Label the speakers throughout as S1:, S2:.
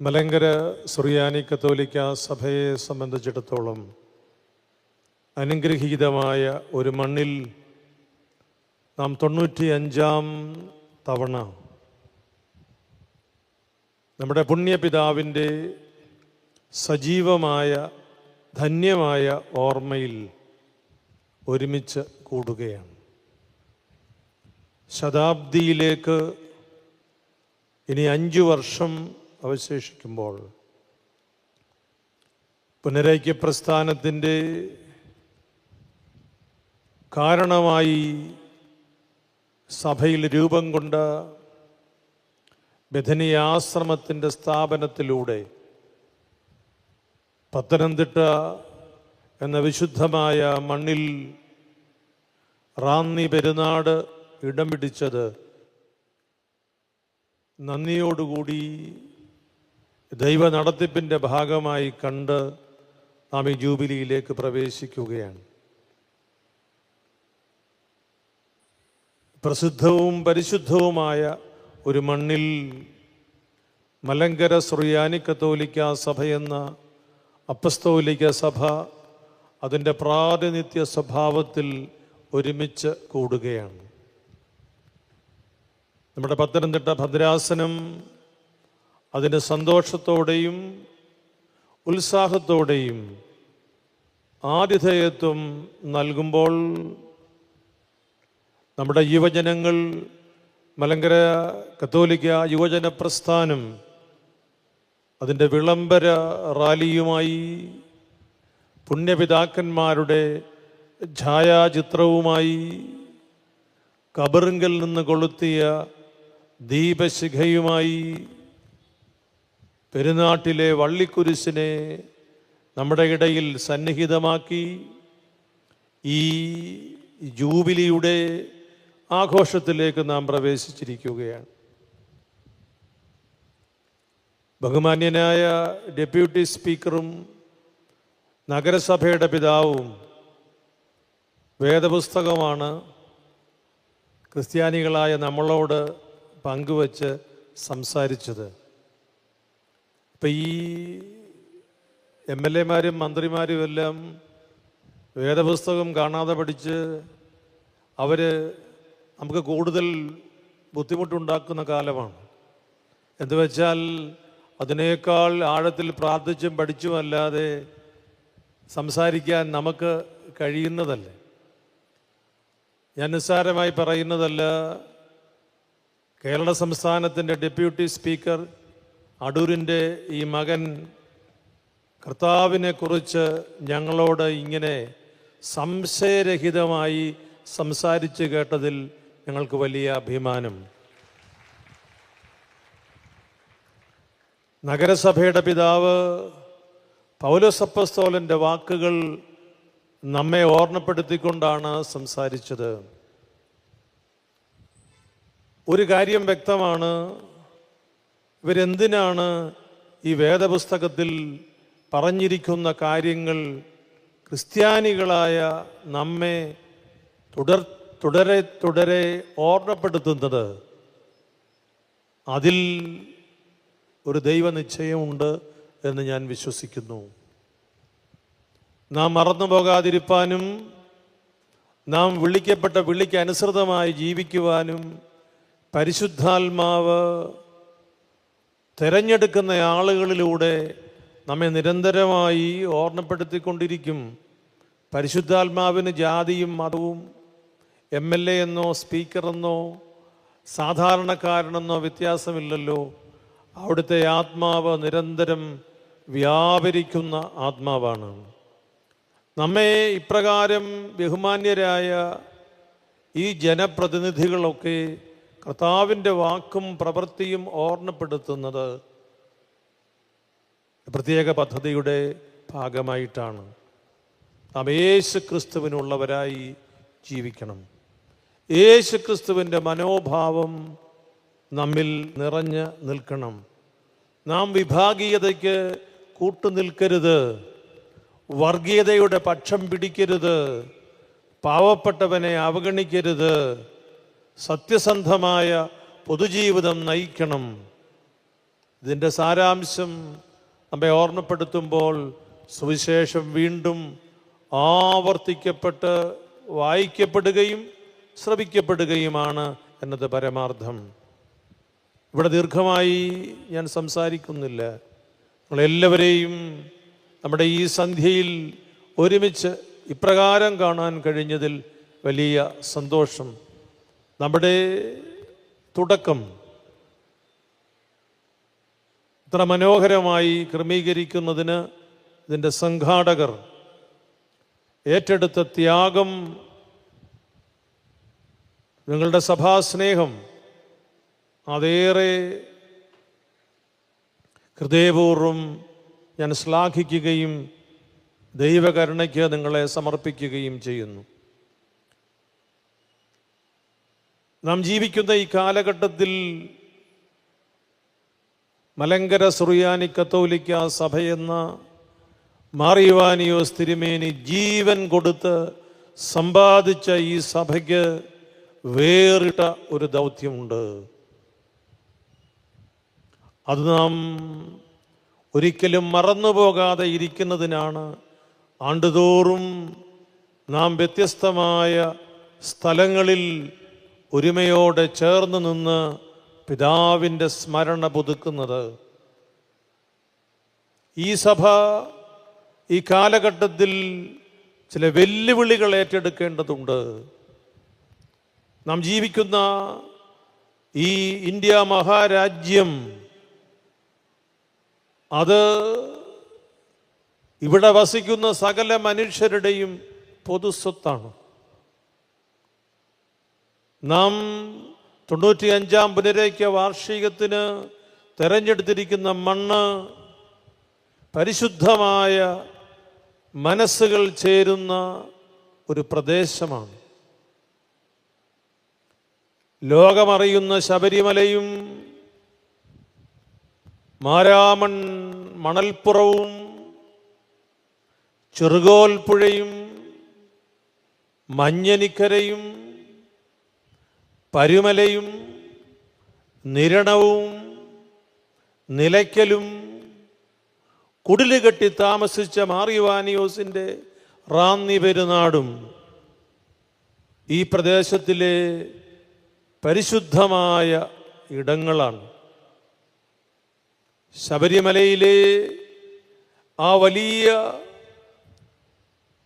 S1: മലങ്കര സുറിയാനി കത്തോലിക്ക സഭയെ സംബന്ധിച്ചിടത്തോളം അനുഗ്രഹീതമായ ഒരു മണ്ണിൽ നാം തൊണ്ണൂറ്റി അഞ്ചാം തവണ നമ്മുടെ പുണ്യപിതാവിന്റെ സജീവമായ ധന്യമായ ഓർമ്മയിൽ ഒരുമിച്ച് കൂടുകയാണ്. ശതാബ്ദിയിലേക്ക് ഇനി അഞ്ചു വർഷം അവശേഷിക്കുമ്പോൾ പുനരൈക്യ പ്രസ്ഥാനത്തിന്റെ കാരണമായി സഭയിൽ രൂപം കൊണ്ട ബഥനിയാശ്രമത്തിന്റെ സ്ഥാപനത്തിലൂടെ പത്തനംതിട്ട എന്ന വിശുദ്ധമായ മണ്ണിൽ റാന്നി പെരുന്നാട് ഇടം പിടിച്ചത് നന്ദിയോടുകൂടി ദൈവ നടത്തിപ്പിന്റെ ഭാഗമായി കണ്ട് നാം ഈ ജൂബിലിയിലേക്ക് പ്രവേശിക്കുകയാണ്. പ്രസിദ്ധവും പരിശുദ്ധവുമായ ഒരു മണ്ണിൽ മലങ്കര സുറിയാനി കത്തോലിക്ക സഭയെന്ന അപ്പസ്തോലിക സഭ അതിന്റെ പ്രാതിനിധ്യ സ്വഭാവത്തിൽ ഒരുമിച്ച് കൂടുകയാണ്. നമ്മുടെ പത്തനംതിട്ട ഭദ്രാസനം അതിന്റെ സന്തോഷത്തോടെയും ഉത്സാഹത്തോടെയും ആതിഥേയത്വം നൽകുമ്പോൾ നമ്മുടെ യുവജനങ്ങൾ മലങ്കര കത്തോലിക്ക യുവജന പ്രസ്ഥാനം അതിന്റെ വിളംബര റാലിയുമായി പുണ്യപിതാക്കന്മാരുടെ ഛായാചിത്രവുമായി കബറിങ്കൽ നിന്ന് കൊളുത്തിയ ദീപശിഖയുമായി പെരുന്നാട്ടിലെ വള്ളിക്കുരിശിനെ നമ്മുടെ ഇടയിൽ സന്നിഹിതമാക്കി ഈ ജൂബിലിയുടെ ആഘോഷത്തിലേക്ക് നാം പ്രവേശിച്ചിരിക്കുകയാണ്. ബഹുമാന്യനായ ഡെപ്യൂട്ടി സ്പീക്കറും നഗരസഭയുടെ പിതാവും വേദപുസ്തകമാണ് ക്രിസ്ത്യാനികളായ നമ്മളോട് പങ്കുവച്ച് സംസാരിച്ചത്. ഇപ്പം ഈ എം എൽ എമാരും മന്ത്രിമാരും എല്ലാം വേദപുസ്തകം കാണാതെ പഠിച്ച് അവർ നമുക്ക് കൂടുതൽ ബുദ്ധിമുട്ടുണ്ടാക്കുന്ന കാലമാണ്. എന്ന് വെച്ചാൽ അതിനേക്കാൾ ആഴത്തിൽ പ്രാർത്ഥിച്ചും പഠിച്ചുമല്ലാതെ സംസാരിക്കാൻ നമുക്ക് കഴിയുന്നതല്ല. ഞാൻ നിസ്സാരമായി പറയുന്നതല്ല കേരള സംസ്ഥാനത്തിന്റെ ഡെപ്യൂട്ടി സ്പീക്കർ അടൂരിന്റെ ഈ മകൻ കർത്താവിനെ കുറിച്ച് ഞങ്ങളോട് ഇങ്ങനെ സംശയരഹിതമായി സംസാരിച്ച് കേട്ടതിൽ ഞങ്ങൾക്ക് വലിയ അഭിമാനം. നഗരസഭയുടെ പിതാവ് പൗലോസപ്പസ്തോലന്റെ വാക്കുകൾ നമ്മെ ഓർമ്മപ്പെടുത്തിക്കൊണ്ടാണ് സംസാരിച്ചത്. ഒരു കാര്യം വ്യക്തമാണ്. ഇവരെന്തിനാണ് ഈ വേദപുസ്തകത്തിൽ പറഞ്ഞിരിക്കുന്ന കാര്യങ്ങൾ ക്രിസ്ത്യാനികളായ നമ്മെ തുടർ തുടരെ തുടരെ ഓർമ്മപ്പെടുത്തുന്നത്? അതിൽ ഒരു ദൈവനിശ്ചയമുണ്ട് എന്ന് ഞാൻ വിശ്വസിക്കുന്നു. നാം മറന്നു പോകാതിരിപ്പാനും നാം വിളിക്കപ്പെട്ട വിളിക്ക് അനുസൃതമായി ജീവിക്കുവാനും പരിശുദ്ധാത്മാവ് തിരഞ്ഞെടുക്കുന്ന ആളുകളിലൂടെ നമ്മെ നിരന്തരമായി ഓർമ്മപ്പെടുത്തിക്കൊണ്ടിരിക്കും. പരിശുദ്ധാത്മാവിന് ജാതിയും മതവും എം എൽ എ എന്നോ സ്പീക്കറെന്നോ സാധാരണക്കാരനെന്നോ വ്യത്യാസമില്ലല്ലോ. അവിടുത്തെ ആത്മാവ് നിരന്തരം വ്യാപരിക്കുന്ന ആത്മാവാണ്. നമ്മെ ഇപ്രകാരം ബഹുമാന്യരായ ഈ ജനപ്രതിനിധികളൊക്കെ കർത്താവിന്റെ വാക്കും പ്രവൃത്തിയും ഓർമ്മപ്പെടുത്തുന്നത് പ്രത്യേക പദ്ധതിയുടെ ഭാഗമായിട്ടാണ്. നാം യേശു ക്രിസ്തുവിനുള്ളവരായി ജീവിക്കണം. യേശു ക്രിസ്തുവിന്റെ മനോഭാവം നമ്മിൽ നിറഞ്ഞ് നിൽക്കണം. നാം വിഭാഗീയതയ്ക്ക് കൂട്ടുനിൽക്കരുത് വർഗീയതയുടെ പക്ഷം പിടിക്കരുത്. പാവപ്പെട്ടവനെ അവഗണിക്കരുത്. സത്യസന്ധമായ പൊതുജീവിതം നയിക്കണം. ഇതിന്റെ സാരാംശം നമ്മെ ഓർമ്മപ്പെടുത്തുമ്പോൾ സുവിശേഷം വീണ്ടും ആവർത്തിക്കപ്പെട്ട് വായിക്കപ്പെടുകയും ശ്രവിക്കപ്പെടുകയുമാണ് എന്നത് പരമാർത്ഥം. ഇവിടെ ദീർഘമായി ഞാൻ സംസാരിക്കുന്നില്ല. നമ്മളെല്ലാവരെയും നമ്മുടെ ഈ സന്ധ്യയിൽ ഒരുമിച്ച് ഇപ്രകാരം കാണാൻ കഴിഞ്ഞതിൽ വലിയ സന്തോഷം. നമ്മുടെ തുടക്കം ഇത്ര മനോഹരമായി ക്രമീകരിക്കുന്നതിന് ഇതിന്റെ സംഘാടകർ ഏറ്റെടുത്ത ത്യാഗം നിങ്ങളുടെ സഭാസ്നേഹം അതേറെ ഹൃദയപൂർവം ഞാൻ ശ്ലാഘിക്കുകയും ദൈവകരുണയ്ക്ക് നിങ്ങളെ സമർപ്പിക്കുകയും ചെയ്യുന്നു. നാം ജീവിക്കുന്ന ഈ കാലഘട്ടത്തിൽ മലങ്കര സുറിയാനി കത്തോലിക്ക സഭയെന്ന മാറിയുവാനിയോ തിരുമേനി ജീവൻ കൊടുത്ത് സമ്പാദിച്ച ഈ സഭയ്ക്ക് വേറിട്ട ഒരു ദൗത്യമുണ്ട്. അത് നാം ഒരിക്കലും മറന്നുപോകാതെ ഇരിക്കുന്നതിനാണ് ആണ്ടുതോറും നാം വ്യത്യസ്തമായ സ്ഥലങ്ങളിൽ ഒരുമയോടെ ചേർന്ന് നിന്ന് പിതാവിന്റെ സ്മരണ പുതുക്കുന്നത്. ഈ സഭ ഈ കാലഘട്ടത്തിൽ ചില വെല്ലുവിളികൾ ഏറ്റെടുക്കേണ്ടതുണ്ട്. നാം ജീവിക്കുന്ന ഈ ഇന്ത്യ മഹാരാജ്യം അത് ഇവിടെ വസിക്കുന്ന സകല മനുഷ്യരുടെയും പൊതുസ്വത്താണ് നാം തൊണ്ണൂറ്റി അഞ്ചാം പുനരൈക്യ വാർഷികത്തിന് തെരഞ്ഞെടുത്തിരിക്കുന്ന മണ്ണ് പരിശുദ്ധമായ മനസ്സുകൾ ചേരുന്ന ഒരു പ്രദേശമാണ്. ലോകമറിയുന്ന ശബരിമലയും മാരാമൺ മണൽപ്പുറവും ചെറുകോൽപ്പുഴയും മഞ്ഞനിക്കരയും പരുമലയും നിരണവും നിലയ്ക്കലും കുടിലുകെട്ടി താമസിച്ച മാറിവാനിയോസിന്റെ റാന്നി പെരുനാടും ഈ പ്രദേശത്തിലെ പരിശുദ്ധമായ ഇടങ്ങളാണ്. ശബരിമലയിലെ ആ വലിയ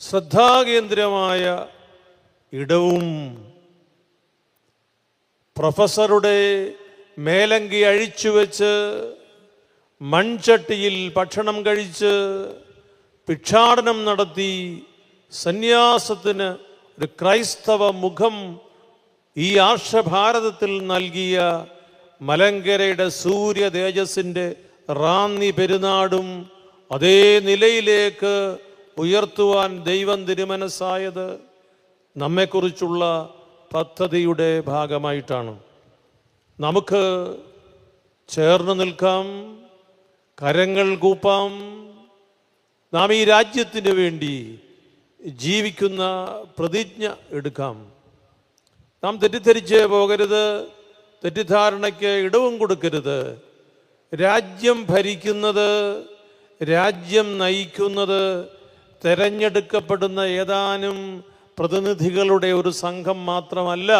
S1: ശ്രദ്ധാകേന്ദ്രമായ ഇടവും പ്രൊഫസറുടെ മേലങ്കി അഴിച്ചു വെച്ച് മൺചട്ടിയിൽ ഭക്ഷണം കഴിച്ച് ഭിക്ഷാടനം നടത്തി സന്യാസത്തിന് ഒരു ക്രൈസ്തവ മുഖം ഈ ആർഷഭാരതത്തിൽ നൽകിയ മലങ്കരയുടെ സൂര്യ തേജസ്സിന്റെ റാന്നി പെരുനാടും അതേ നിലയിലേക്ക് ഉയർത്തുവാൻ ദൈവം തിരുമനസ്സായത് നമ്മെക്കുറിച്ചുള്ള പദ്ധതിയുടെ ഭാഗമായിട്ടാണ്. നമുക്ക് ചേർന്ന് നിൽക്കാം കരങ്ങൾ കൂപ്പാം. നാം ഈ രാജ്യത്തിന് വേണ്ടി ജീവിക്കുന്ന പ്രതിജ്ഞ എടുക്കാം. നാം തെറ്റിദ്ധരിച്ച് പോകരുത് തെറ്റിദ്ധാരണയ്ക്ക് ഇടവും കൊടുക്കരുത്. രാജ്യം ഭരിക്കുന്നത് രാജ്യം നയിക്കുന്നത് തെരഞ്ഞെടുക്കപ്പെടുന്ന ഏതാനും പ്രതിനിധികളുടെ ഒരു സംഘം മാത്രമല്ല.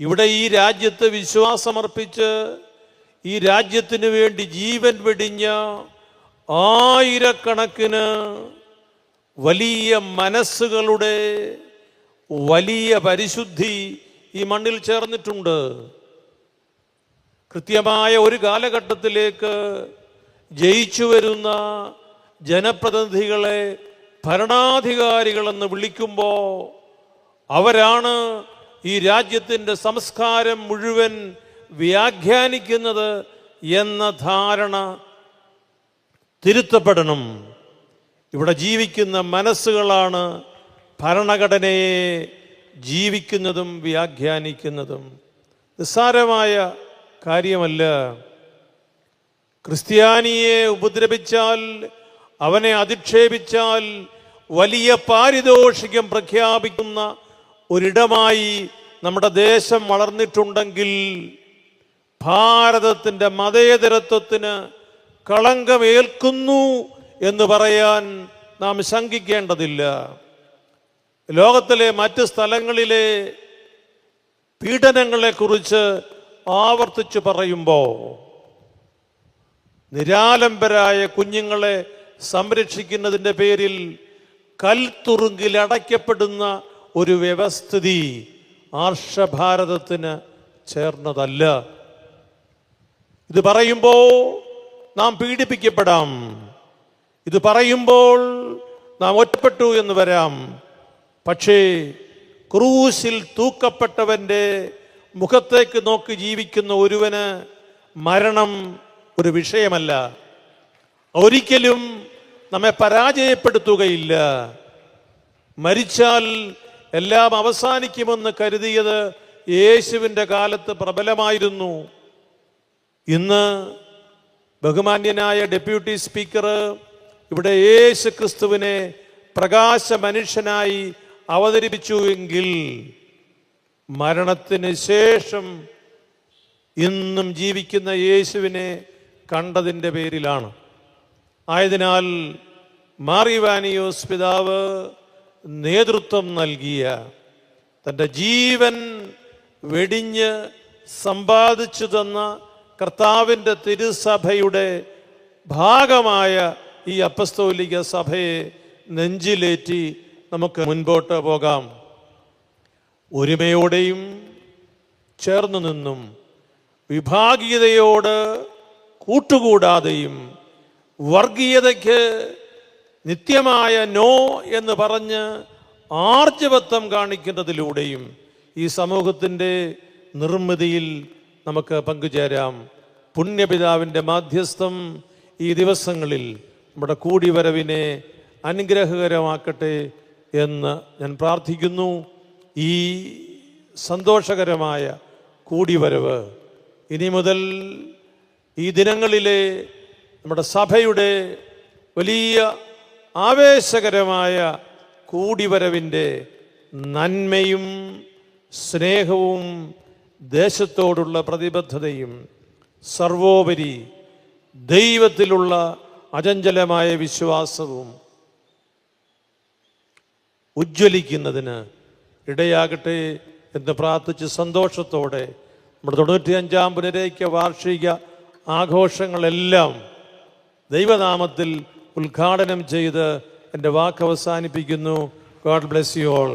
S1: ഇവിടെ ഈ രാജ്യത്ത് വിശ്വാസമർപ്പിച്ച് ഈ രാജ്യത്തിന് വേണ്ടി ജീവൻ വെടിഞ്ഞ ആയിരക്കണക്കിന് വലിയ മനസ്സുകളുടെ വലിയ പരിശുദ്ധി ഈ മണ്ണിൽ ചേർന്നിട്ടുണ്ട്. കൃത്യമായ ഒരു കാലഘട്ടത്തിലേക്ക് ജയിച്ചു വരുന്ന ജനപ്രതിനിധികളെ ഭരണാധികാരികളെന്ന് വിളിക്കുമ്പോൾ അവരാണ് ഈ രാജ്യത്തിന്റെ സംസ്കാരം മുഴുവൻ വ്യാഖ്യാനിക്കുന്നത് എന്ന ധാരണ തിരുത്തപ്പെടണം. ഇവിടെ ജീവിക്കുന്ന മനസ്സുകളാണ് ഭരണഘടനയെ ജീവിക്കുന്നതും വ്യാഖ്യാനിക്കുന്നതും. നിസ്സാരമായ കാര്യമല്ല. ക്രിസ്ത്യാനിയെ ഉപദ്രവിച്ചാൽ അവനെ അധിക്ഷേപിച്ചാൽ വലിയ പാരിതോഷികം പ്രഖ്യാപിക്കുന്ന ഒരിടമായി നമ്മുടെ ദേശം വളർന്നിട്ടുണ്ടെങ്കിൽ ഭാരതത്തിന്റെ മതേതരത്വത്തിന് കളങ്കമേൽക്കുന്നു എന്ന് പറയാൻ നാം ശങ്കിക്കേണ്ടതില്ല. ലോകത്തിലെ മറ്റ് സ്ഥലങ്ങളിലെ പീഡനങ്ങളെക്കുറിച്ച് ആവർത്തിച്ച് പറയുമ്പോൾ നിരാലംബരായ കുഞ്ഞുങ്ങളെ സംരക്ഷിക്കുന്നതിന്റെ പേരിൽ കൽത്തുറുങ്കിൽ അടയ്ക്കപ്പെടുന്ന ഒരു വ്യവസ്ഥിതി ആർഷഭാരതത്തിന് ചേർന്നതല്ല. ഇത് പറയുമ്പോൾ നാം പീഡിപ്പിക്കപ്പെടാം. ഇത് പറയുമ്പോൾ നാം ഒറ്റപ്പെട്ടു എന്ന് വരാം. പക്ഷേ ക്രൂശിൽ തൂക്കപ്പെട്ടവന്റെ മുഖത്തേക്ക് നോക്കി ജീവിക്കുന്ന ഒരുവന് മരണം ഒരു വിഷയമല്ല. ഒരിക്കലും നമ്മെ പരാജയപ്പെടുത്തുകയില്ല. മരിച്ചാൽ എല്ലാം അവസാനിക്കുമെന്ന് കരുതിയത് യേശുവിന്റെ കാലത്ത് പ്രബലമായിരുന്നു. ഇന്ന് ബഹുമാന്യനായ ഡെപ്യൂട്ടി സ്പീക്കർ ഇവിടെ യേശു ക്രിസ്തുവിനെ പ്രകാശ മനുഷ്യനായി അവതരിപ്പിച്ചു എങ്കിൽ മരണത്തിന് ശേഷം ഇന്നും ജീവിക്കുന്ന യേശുവിനെ കണ്ടതിന്റെ പേരിലാണ്. ആയതിനാൽ മാറിവാനിയോസ് പിതാവ് നേതൃത്വം നൽകിയ തന്റെ ജീവൻ വെടിഞ്ഞ് സമ്പാദിച്ചു തന്ന കർത്താവിന്റെ തിരുസഭയുടെ ഭാഗമായ ഈ അപ്പസ്തോലിക സഭയെ നെഞ്ചിലേറ്റി നമുക്ക് മുൻപോട്ട് പോകാം. ഒരുമയോടെയും ചേർന്നു നിന്നും വിഭാഗീയതയോട് കൂട്ടുകൂടാതെയും വർഗീയതയ്ക്ക് നിത്യമായ നോ എന്ന് പറഞ്ഞ് ആർജവത്വം കാണിക്കുന്നതിലൂടെയും ഈ സമൂഹത്തിന്റെ നിർമ്മിതിയിൽ നമുക്ക് പങ്കുചേരാം. പുണ്യപിതാവിന്റെ മാധ്യസ്ഥം ഈ ദിവസങ്ങളിൽ നമ്മുടെ കൂടിവരവിനെ അനുഗ്രഹകരമാക്കട്ടെ എന്ന് ഞാൻ പ്രാർത്ഥിക്കുന്നു. ഈ സന്തോഷകരമായ കൂടിവരവ് ഇനി മുതൽ ഈ ദിനങ്ങളിലെ നമ്മുടെ സഭയുടെ വലിയ ആവേശകരമായ കൂടിവരവിന്റെ നന്മയും സ്നേഹവും ദേശത്തോടുള്ള പ്രതിബദ്ധതയും സർവോപരി ദൈവത്തിലുള്ള അചഞ്ചലമായ വിശ്വാസവും ഉജ്ജ്വലിക്കുന്നതിന് ഇടയാകട്ടെ എന്ന് പ്രാർത്ഥിച്ച് സന്തോഷത്തോടെ നമ്മുടെ തൊണ്ണൂറ്റിയഞ്ചാം പുനരേക്ക വാർഷിക ആഘോഷങ്ങളെല്ലാം ദൈവനാമത്തിൽ ഉദ്ഘാടനം ചെയ്ത് എന്റെ വാക്ക് അവസാനിപ്പിക്കുന്നു ഗോഡ് ബ്ലെസ് യു ഓൾ